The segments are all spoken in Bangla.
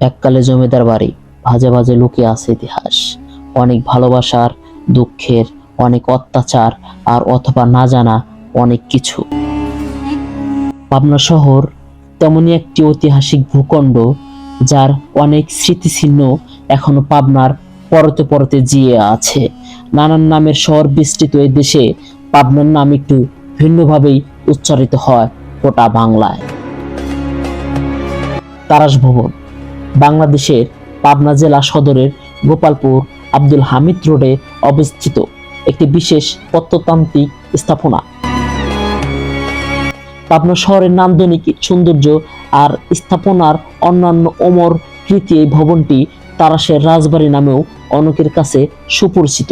এককালে জমিদার বাড়ি, ভাজে ভাজে লুকিয়ে আছে ইতিহাস। অনেক ভালোবাসার, দুঃখের, অনেক অত্যাচার আর অথবা না জানা অনেক কিছু। পাবনা শহর তেমনই একটি ঐতিহাসিক ভূখণ্ড যার অনেক স্মৃতিচিহ্ন এখনও পাবনার পরতে পরতে জিয়ে আছে। নানান নামের শহর বিস্তৃত এই দেশে পাবনার নাম একটু ভিন্নভাবেই উচ্চারিত হয় গোটা বাংলায়। তারাস ভবন। বাংলাদেশের পাবনা জেলা সদরের গোপালপুর আব্দুল হামিদ রোডে অবস্থিত একটি বিশেষ প্রত্নতান্ত্রিক স্থাপনা। পাবনা শহরের নান্দনিক সৌন্দর্য আর স্থাপনার অন্যান্য অমর কৃতি এই ভবনটি তারাশের রাজবাড়ি নামেও অনেকের কাছে সুপরিচিত।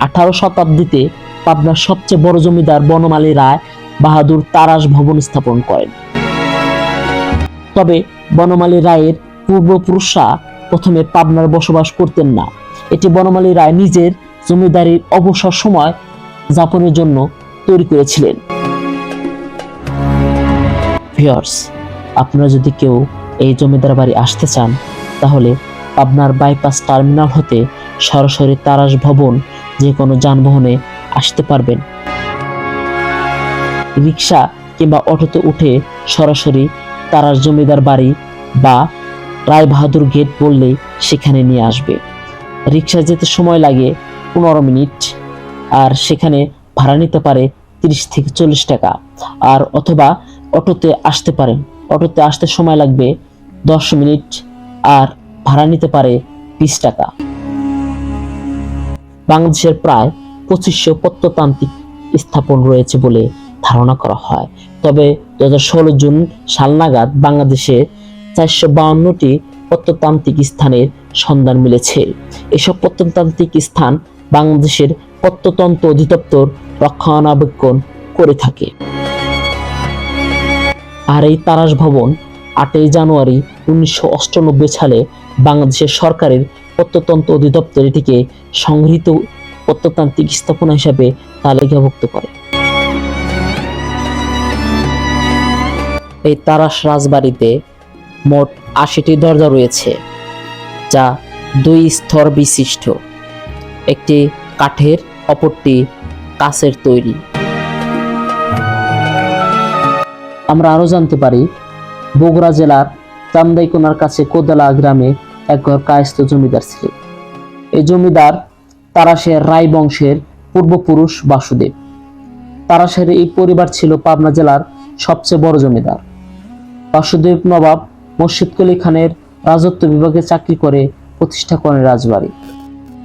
আঠারো শতাব্দীতে পাবনার সবচেয়ে বড় জমিদার বনমালী রায় বাহাদুর তারাস ভবন স্থাপন করেন। তবে বনমালী রায়ের পূর্বপুরুষরা প্রথমে পাবনার বসবাস করতেন না। এটি বনমালী রায় নিজের জমিদারির অবসর সময় যাপনের জন্য তৈরি করেছিলেন। আপনারা যদি কেউ এই জমিদার বাড়ি আসতে চান, তাহলে পাবনার বাইপাস টার্মিনাল হতে সরাসরি তারাস ভবন যে কোনো যানবাহনে আসতে পারবেন। রিক্সা কিংবা অটোতে উঠে সরাসরি তারাস জমিদার বাড়ি বা রায় বাহাদুর গেট বললেই সেখানে নিয়ে আসবে। রিক্সা যেতে সময় লাগে পনেরো মিনিট আর সেখানে ভাড়া নিতে পারে তিরিশ থেকে চল্লিশ টাকা। আর অথবা অটোতে আসতে পারেন অটোতে আসতে সময় লাগবে দশ মিনিট আর ভাড়া নিতে পারে বিশ টাকা। বাংলাদেশের প্রায় পঁচিশশো প্রত্নতান্ত্রিক স্থাপন রয়েছে বলে ধারণা করা হয়। তবে দু হাজার ষোলো জুন সাল নাগাদ বাংলাদেশে চারশো বাউন্নটি প্রত্নতান্ত্রিক স্থানের সন্ধান মিলেছে। এসব প্রত্নতান্ত্রিক স্থান বাংলাদেশের প্রত্নতন্ত্র অধিদপ্তর রক্ষণাবেক্ষণ করে থাকে। আর এই তারাস ভবন আটই জানুয়ারি উনিশশো সালে বাংলাদেশের সরকারের প্রত্নতন্ত্র অধিদপ্তর এটিকে সংগৃহীত প্রত্নতান্ত্রিক স্থাপনা হিসাবে তালিকাভুক্ত করে। এই তারাস রাজবাড়িতে মোট আশিটি দরজা রয়েছে, যা দুই স্তর বিশিষ্ট। একটি কাঠের, অপরটি কাচের তৈরি। আমরা আরও জানতে পারি, বগুড়া জেলার চান্দাইকোনার কাছে কোদালা গ্রামে এক ঘর কায়স্থ জমিদার ছিলেন এই জমিদার তারাশের রায় বংশের পূর্বপুরুষ বাসুদেব। তারাশের এই পরিবার ছিল পাবনা জেলার সবচেয়ে বড় জমিদার। বাসুদেব নবাব মুর্শিদ কলি খানের রাজত্ব বিভাগে চাকরি করে প্রতিষ্ঠা করেন রাজবাড়ি।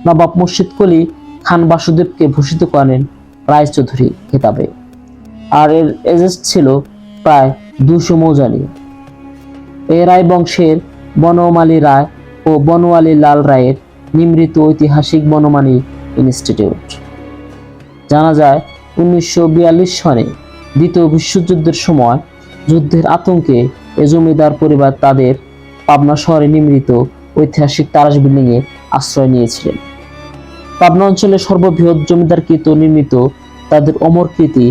নবাব মুর্শিদ কলি খান বাসুদেবকে ভূষিত করেন রায়চৌধুরী খেতাবে। আর এর এজেস্ট ছিল প্রায় দুশো মৌজানি এ রায় বংশের বনমালী রায় ও বনওয়ালী লাল রায়ের নিমৃত ঐতিহাসিক বনমালী ইনস্টিটিউট। জানা যায়, উনিশশো বিয়াল্লিশ সনে দ্বিতীয় বিশ্বযুদ্ধের সময় যুদ্ধের আতঙ্কে এ জমিদার পরিবার তাদের পাবনা শহরে নির্মিত ঐতিহাসিক তারাস বিল্ডিংয়ে আশ্রয় নিয়েছিলেন। পাবনা অঞ্চলের সর্ববৃহৎ জমিদারকৃত নির্মিত তাদের অমরকৃতি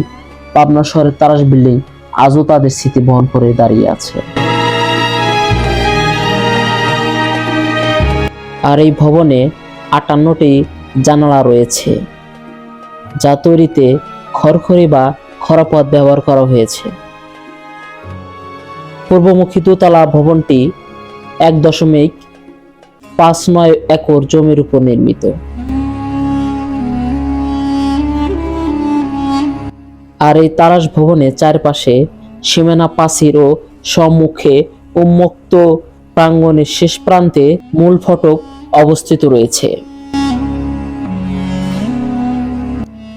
পাবনা শহরের তারাস বিল্ডিং আজও তাদের স্মৃতি বহন করে দাঁড়িয়ে আছে। আর এই ভবনে আটান্নটি জানালা রয়েছে, যা তৈরিতে খড়খড়ি বা খরাপথ ব্যবহার করা হয়েছে। পূর্বমুখী দোতলা ভবনটি এক দশমিক পাঁচ নয় একর জমির উপর নির্মিত। আর এই তারাস ভবনে চারপাশে সীমানা প্রাচীর ও সম্মুখে উন্মুক্ত প্রাঙ্গণের শেষ প্রান্তে মূল ফটক অবস্থিত রয়েছে।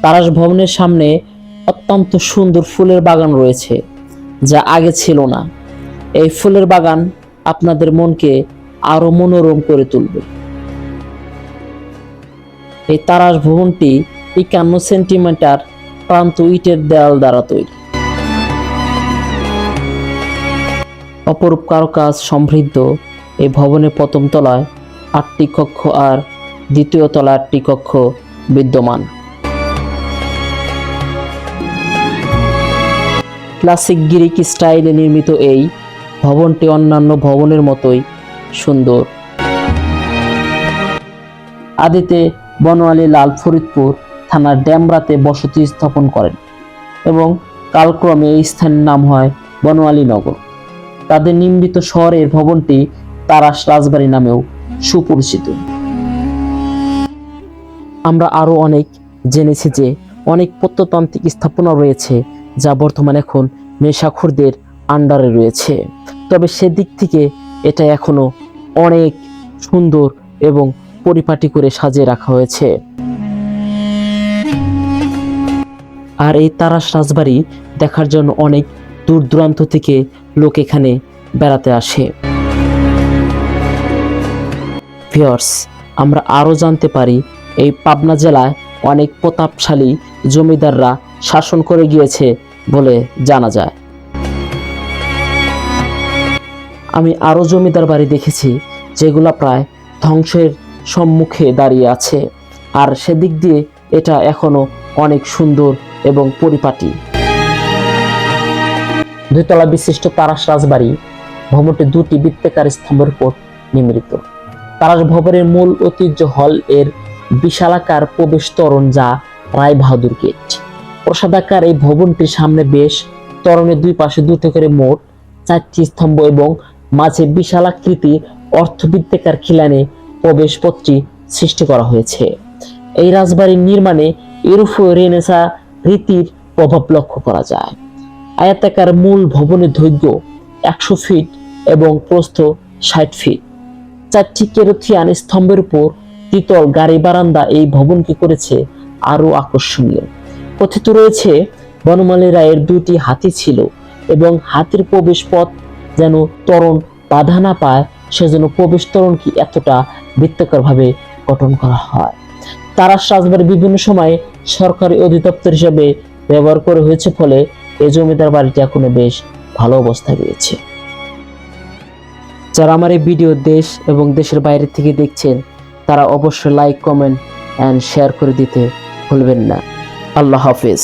তারাস ভবনের সামনে অত্যন্ত সুন্দর ফুলের বাগান রয়েছে, যা আগে ছিল না। এই ফুলের বাগান আপনাদের মনকে আরও মনোরম করে তুলবে। এই তারাস ভবনটি একান্ন সেন্টিমিটার প্রান্ত ইটের দেয়াল দ্বারা তৈরি। অপরূপ কারুকাজ সমৃদ্ধ এই ভবনের প্রথম তলায় আটটি কক্ষ আর দ্বিতীয় তলায় আটটি কক্ষ বিদ্যমান। ক্লাসিক গ্রিক স্টাইলে নির্মিত এই ভবনটি অন্যান্য ভবনের মতোই সুন্দর। আদিতে বনোয়ালি লাল ফরিদপুর থানার ড্যামরাতে বসতি স্থাপন করেন এবং কালক্রমে এই স্থানের নাম হয় বনোয়ালি নগর। তাদের নির্মিত শহরের ভবনটি তারাস রাজবাড়ি নামেও সুপরিচিত। আমরা আরও অনেক জেনেছি যে অনেক প্রত্নতান্ত্রিক স্থাপনা রয়েছে যা বর্তমানে এখন নেশাখোরদের আন্ডারে রয়েছে। তবে সেদিক থেকে এটা এখনও অনেক সুন্দর এবং পরিপাটি করে সাজিয়ে রাখা হয়েছে। আর এই তারাস রাজবাড়ি দেখার জন্য অনেক দূর দূরান্ত থেকে লোক এখানে বেড়াতে আসে। ভিওর্স আমরা আরও জানতে পারি, এই পাবনা জেলায় অনেক প্রতাপশালী জমিদাররা শাসন করে গিয়েছে বলে জানা যায়। আমি আরও জমিদার বাড়ি দেখেছি, যেগুলা প্রায় ধ্বংসের সম্মুখে দাঁড়িয়ে আছে। আর সেদিক দিয়ে এটা এখনও অনেক সুন্দর এবং পরিপাটি। দুইতলা বিশিষ্ট তারাস রাজবাড়ি ভবনটি দুটি বৃত্তাকার স্তম্ভের উপর নির্মিত। তারাস ভবনের মূল ঐতিহ্য হল এর বিশালাকার প্রবেশ তোরণ যা রায় বাহাদুর গেট। প্রসাদাকার এই ভবনটির সামনে বেশ তোরণের দুই পাশে দুটো করে মোট চারটি স্তম্ভ এবং মাঝে বিশালাকৃতির অর্থবৃত্তাকার খিলানে প্রবেশ পথটি সৃষ্টি করা হয়েছে। এই রাজবাড়ির নির্মাণে ইউরোপীয় রেনেসা রীতির প্রভাব লক্ষ্য করা যায়। আয়াতাকার মূল ভবনের দৈর্ঘ্য একশো ফিট এবং প্রস্থ ষাট ফিট। চারটি কেরোথিয়ান স্তম্ভের উপর দ্বিতল গাড়ি বারান্দা এই ভবনকে করেছে আরও আকর্ষণীয়। কথিত রয়েছে, বনমালী রায়ের দুটি হাতি ছিল এবং হাতির প্রবেশ পথ যেন তরণ বাধা না পায়, সেজন্য প্রবেশ তরণকে এতটা বৃত্তাকার ভাবে গঠন করা হয়। তারাস রাজবাড়ি বিভিন্ন সময়ে সরকারি অধিদপ্তর হিসেবে ব্যবহার করে হয়েছে ফলে এই জমিদার বাড়িটি এখনও বেশ ভালো অবস্থায় রয়েছে। যারা আমার এই ভিডিও দেশ এবং দেশের বাইরে থেকে দেখছেন, তারা অবশ্যই লাইক কমেন্ট অ্যান্ড শেয়ার করে দিতে ভুলবেন না। আল্লাহ হাফিজ।